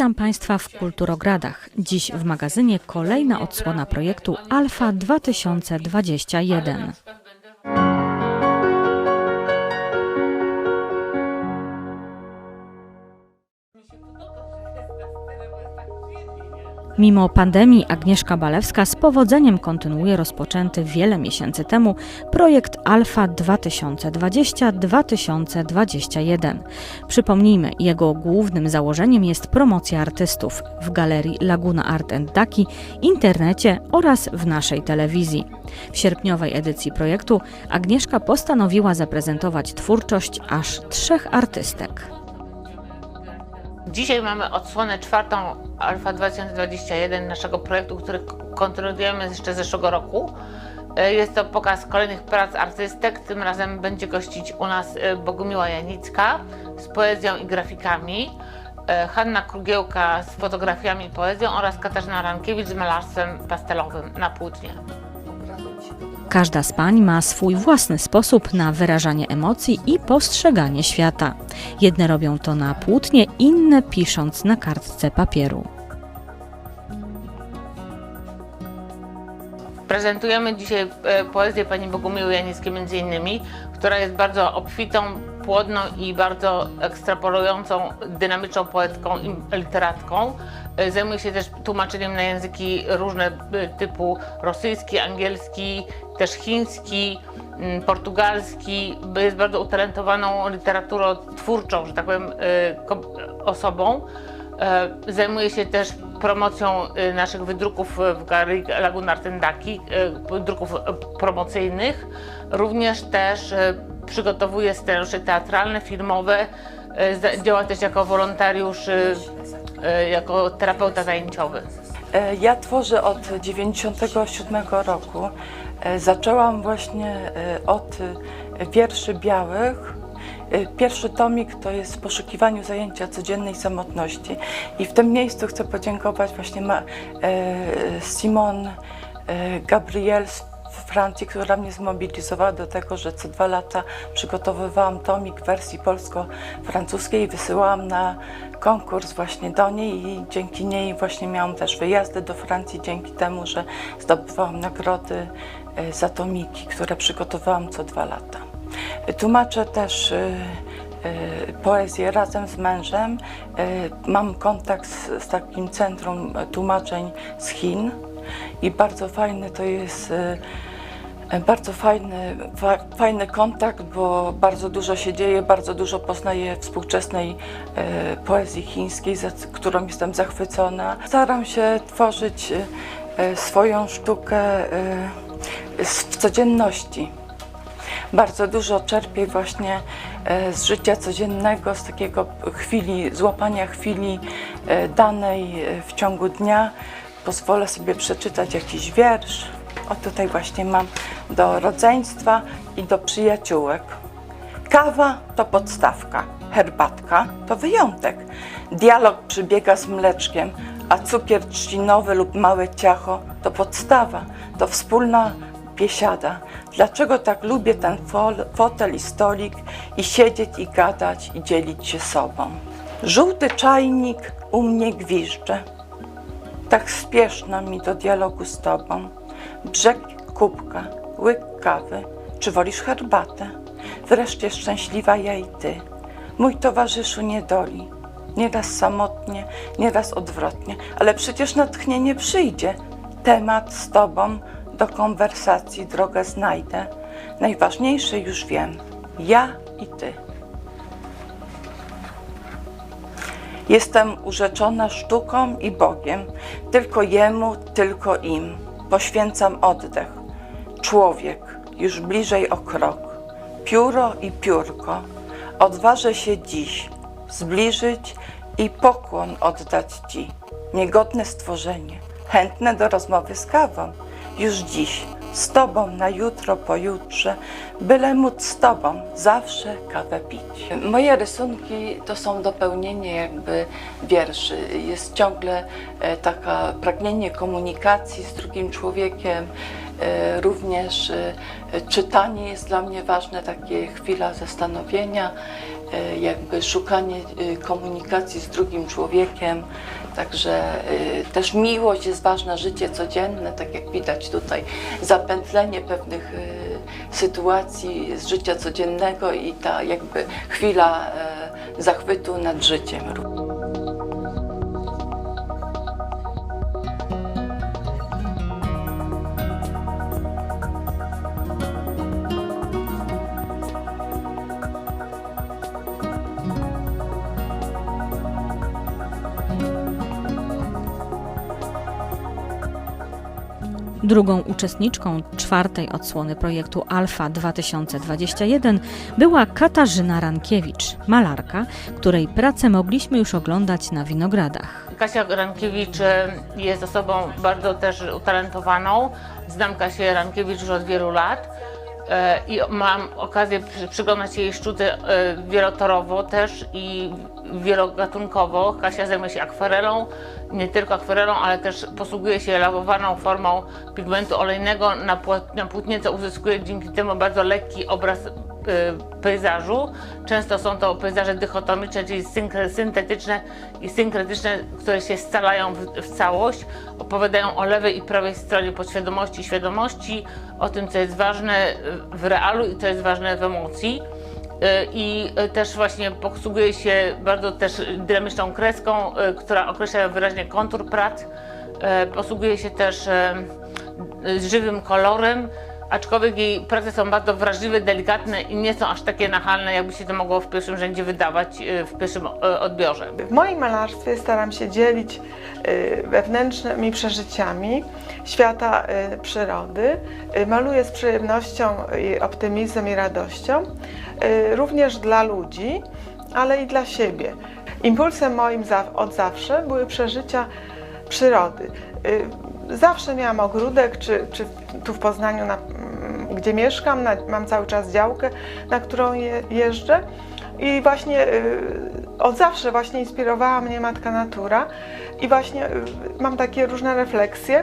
Witam Państwa w Kulturogradach. Dziś w magazynie kolejna odsłona projektu Alfa 2021. Mimo pandemii Agnieszka Balewska z powodzeniem kontynuuje rozpoczęty wiele miesięcy temu projekt Alfa 2020-2021. Przypomnijmy, jego głównym założeniem jest promocja artystów w galerii Laguna Art and Daki, internecie oraz w naszej telewizji. W sierpniowej edycji projektu Agnieszka postanowiła zaprezentować twórczość aż trzech artystek. Dzisiaj mamy odsłonę czwartą Alfa 2021 naszego projektu, który kontynuujemy jeszcze z zeszłego roku. E, Jest to pokaz kolejnych prac artystek. Tym razem będzie gościć u nas e, Bogumiła Janicka z poezją i grafikami, e, Hanna Krugiełka z fotografiami i poezją oraz Katarzyna Rankiewicz z malarstwem pastelowym na płótnie. Każda z pań ma swój własny sposób na wyrażanie emocji i postrzeganie świata. Jedne robią to na płótnie, inne pisząc na kartce papieru. Prezentujemy dzisiaj e, poezję pani Bogumiły Janickiej między innymi, która jest bardzo obfitą, płodną i bardzo ekstrapolującą, dynamiczną poetką i literatką. E, Zajmuje się też tłumaczeniem na języki różne e, typu rosyjski, angielski, też chiński, mm, portugalski. Jest bardzo utalentowaną literaturotwórczą, że tak powiem, e, osobą. Zajmuje się też promocją naszych wydruków w Galerii Laguna Artendaki, druków e, promocyjnych. Również też przygotowuje scenariusze teatralne, filmowe. E, Działa też jako wolontariusz, e, e, jako terapeuta zajęciowy. Ja tworzę od 1997 roku. Zaczęłam właśnie od wierszy białych. Pierwszy tomik to jest w poszukiwaniu zajęcia codziennej samotności. I w tym miejscu chcę podziękować właśnie Simon Gabriel Francji, która mnie zmobilizowała do tego, że co dwa lata przygotowywałam tomik w wersji polsko-francuskiej i wysyłałam na konkurs właśnie do niej i dzięki niej właśnie miałam też wyjazdy do Francji, dzięki temu, że zdobywałam nagrody e, za tomiki, które przygotowałam co dwa lata. Tłumaczę też e, e, poezję razem z mężem. Mam kontakt z takim centrum tłumaczeń z Chin i bardzo fajny to jest e, e, bardzo fajny, fa, fajny kontakt, bo bardzo dużo się dzieje, bardzo dużo poznaję współczesnej e, poezji chińskiej, za którą jestem zachwycona. Staram się tworzyć e, swoją sztukę e, w codzienności. Bardzo dużo czerpię właśnie e, z życia codziennego, z takiego chwili, złapania chwili e, danej w ciągu dnia. Pozwolę sobie przeczytać jakiś wiersz. O tutaj właśnie mam do rodzeństwa i do przyjaciółek. Kawa to podstawka, herbatka to wyjątek. Dialog przybiega z mleczkiem, a cukier trzcinowy lub małe ciacho to podstawa, to wspólna biesiada. Dlaczego tak lubię ten fotel i stolik i siedzieć i gadać i dzielić się sobą? Żółty czajnik u mnie gwizdże. Tak spieszno mi do dialogu z tobą. Brzeg kubka, łyk kawy, czy wolisz herbatę? Wreszcie szczęśliwa ja i ty, mój towarzyszu niedoli. Nieraz samotnie, nieraz odwrotnie, ale przecież natchnienie przyjdzie. Temat z tobą do konwersacji drogę znajdę. Najważniejsze już wiem, ja i ty. Jestem urzeczona sztuką i Bogiem, tylko Jemu, tylko im. Poświęcam oddech. Człowiek, już bliżej o krok. Pióro i piórko. Odważę się dziś zbliżyć i pokłon oddać Ci. Niegodne stworzenie, chętne do rozmowy z kawą. Już dziś, z Tobą na jutro, pojutrze, byle móc z Tobą zawsze kawę pić. Moje rysunki to są dopełnienie jakby wierszy. Jest ciągle e, taka pragnienie komunikacji z drugim człowiekiem, E, Również e, czytanie jest dla mnie ważne, takie chwila zastanowienia, jakby szukanie komunikacji z drugim człowiekiem. Także e, też miłość jest ważna, życie codzienne, tak jak widać tutaj, zapętlenie pewnych e, sytuacji z życia codziennego i ta jakby chwila e, zachwytu nad życiem. Drugą uczestniczką czwartej odsłony projektu Alfa 2021 była Katarzyna Rankiewicz, malarka, której pracę mogliśmy już oglądać na winogradach. Kasia Rankiewicz e, jest osobą bardzo też utalentowaną. Znam Kasię Rankiewicz już od wielu lat i mam okazję przy- przyglądać się jej sztuce e, wielotorowo też i wielogatunkowo. Kasia zajmuje się akwarelą, nie tylko akwarelą, ale też posługuje się lawowaną formą pigmentu olejnego na, płótnie, co uzyskuje dzięki temu bardzo lekki obraz pejzażu. Często są to pejzaże dychotomiczne, czyli syntetyczne i synkretyczne, które się scalają w, w całość. Opowiadają o lewej i prawej stronie podświadomości i świadomości, o tym, co jest ważne w realu i co jest ważne w emocji. Y, I y, też właśnie posługuje się bardzo też dynamiczną kreską, y, która określa wyraźnie kontur prac. Y, Posługuje się też y, y, żywym kolorem, aczkolwiek jej prace są bardzo wrażliwe, delikatne i nie są aż takie nachalne, jakby się to mogło w pierwszym rzędzie wydawać y, w pierwszym y, odbiorze. W moim malarstwie staram się dzielić y, wewnętrznymi przeżyciami świata przyrody. Maluję z przyjemnością, optymizmem i radością, również dla ludzi, ale i dla siebie. Impulsem moim od zawsze były przeżycia przyrody. Zawsze miałam ogródek, czy, czy tu w Poznaniu, na, mm, gdzie mieszkam, na, mam cały czas działkę, na którą je, jeżdżę. I właśnie y, od zawsze właśnie inspirowała mnie Matka Natura i właśnie y, mam takie różne refleksje.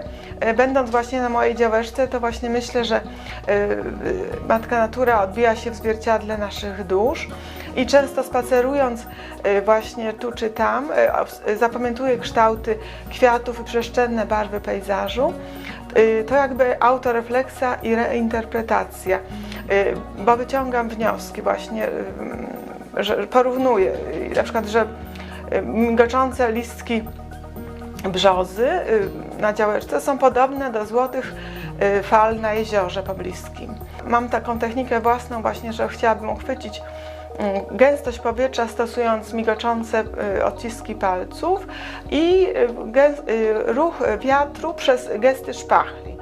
Y, Będąc właśnie na mojej działeczce, to właśnie myślę, że Matka Natura odbija się w zwierciadle naszych dusz i często spacerując y, właśnie tu czy tam, y, y, zapamiętuję kształty kwiatów i przestrzenne barwy pejzażu. To jakby autorefleksja i reinterpretacja, bo wyciągam wnioski właśnie, y, że porównuję, na przykład, że migoczące listki brzozy na działeczce są podobne do złotych fal na jeziorze pobliskim. Mam taką technikę własną właśnie, że chciałabym uchwycić mm, gęstość powietrza stosując migoczące y, odciski palców i y, y, ruch wiatru przez gesty szpachli.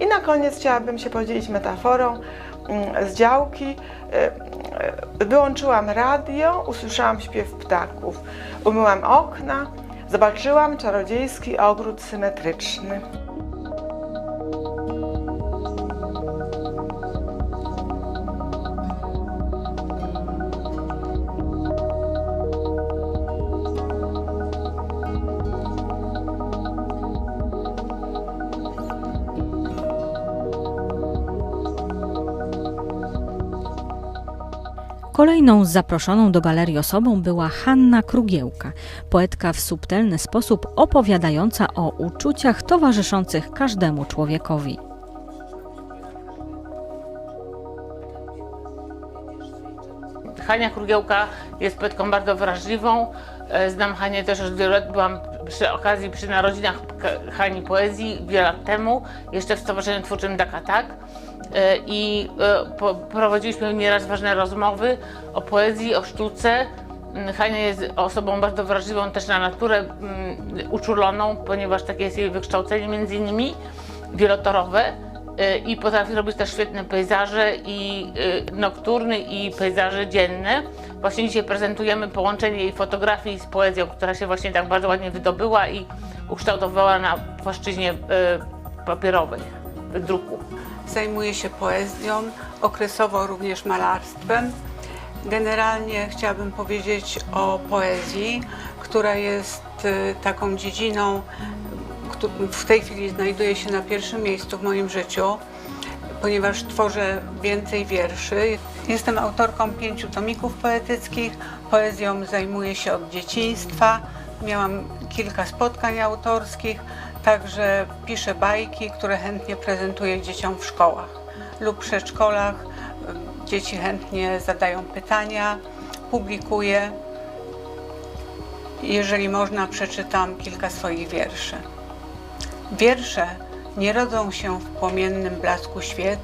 I na koniec chciałabym się podzielić metaforą mm, z działki. Wyłączyłam radio, usłyszałam śpiew ptaków. Umyłam okna, zobaczyłam czarodziejski ogród symetryczny. Kolejną zaproszoną do galerii osobą była Hanna Krugiełka, poetka w subtelny sposób opowiadająca o uczuciach towarzyszących każdemu człowiekowi. Hania Krugiełka jest poetką bardzo wrażliwą. E, Znam Hanię też od wielu lat. Byłam przy okazji przy narodzinach Hani Poezji wiele lat temu, jeszcze w Stowarzyszeniu Twórczym Dakatak. E, I e, prowadziliśmy nieraz ważne rozmowy o poezji, o sztuce. Mm, Hania jest osobą bardzo wrażliwą też na naturę, mm, uczuloną, ponieważ takie jest jej wykształcenie między innymi wielotorowe y, i potrafi robić też świetne pejzaże i nokturny i pejzaże dzienne. Właśnie dzisiaj prezentujemy połączenie jej fotografii z poezją, która się właśnie tak bardzo ładnie wydobyła i ukształtowała na płaszczyźnie papierowej, druku. Zajmuję się poezją, okresowo również malarstwem. Generalnie chciałabym powiedzieć o poezji, która jest y, taką dziedziną, w tej chwili znajduje się na pierwszym miejscu w moim życiu, ponieważ tworzę więcej wierszy. Jestem autorką pięciu tomików poetyckich. Poezją zajmuję się od dzieciństwa. Miałam kilka spotkań autorskich, także piszę bajki, które chętnie prezentuję dzieciom w szkołach lub przedszkolach. Dzieci chętnie zadają pytania, publikuję. Jeżeli można, przeczytam kilka swoich wierszy. Wiersze nie rodzą się w płomiennym blasku świec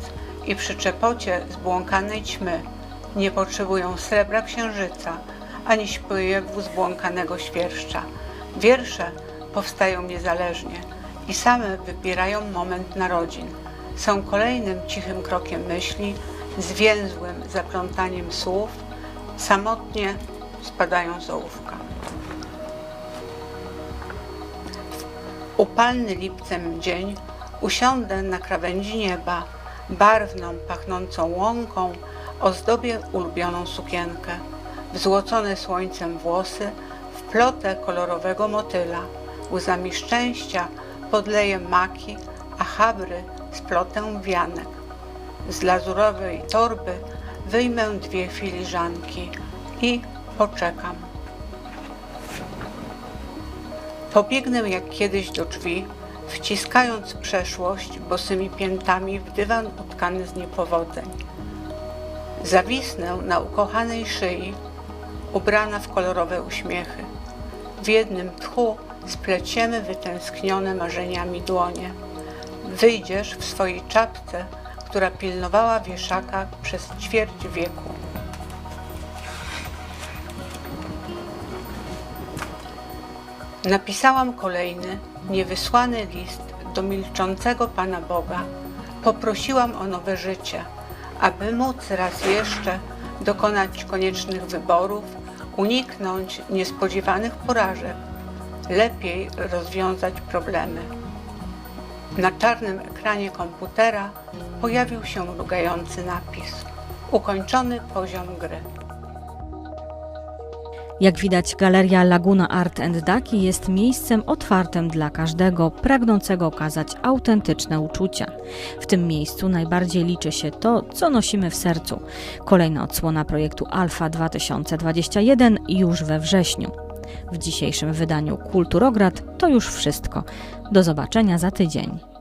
i przy czepocie zbłąkanej ćmy. Nie potrzebują srebra księżyca, ani śpiewu zbłąkanego świerszcza. Wiersze powstają niezależnie i same wybierają moment narodzin. Są kolejnym cichym krokiem myśli, zwięzłym zaplątaniem słów, samotnie spadają z ołówka. Upalny lipcem dzień usiądę na krawędzi nieba, barwną, pachnącą łąką, ozdobię ulubioną sukienkę, w złocone słońcem włosy, wplotę kolorowego motyla, łzami szczęścia podleję maki, a chabry splotę wianek. Z lazurowej torby wyjmę dwie filiżanki i poczekam. Pobiegnę jak kiedyś do drzwi, wciskając przeszłość bosymi piętami w dywan utkany z niepowodzeń. Zawisnę na ukochanej szyi, ubrana w kolorowe uśmiechy. W jednym tchu spleciemy wytęsknione marzeniami dłonie. Wyjdziesz w swojej czapce, która pilnowała wieszaka przez ćwierć wieku. Napisałam kolejny, niewysłany list do milczącego Pana Boga. Poprosiłam o nowe życie, aby móc raz jeszcze dokonać koniecznych wyborów, uniknąć niespodziewanych porażek, lepiej rozwiązać problemy. Na czarnym ekranie komputera pojawił się mrugający napis: Ukończony poziom gry. Jak widać, galeria Laguna Art Daki jest miejscem otwartym dla każdego pragnącego okazać autentyczne uczucia. W tym miejscu najbardziej liczy się to, co nosimy w sercu. Kolejna odsłona projektu Alfa 2021 już we wrześniu. W dzisiejszym wydaniu Kulturograd to już wszystko. Do zobaczenia za tydzień.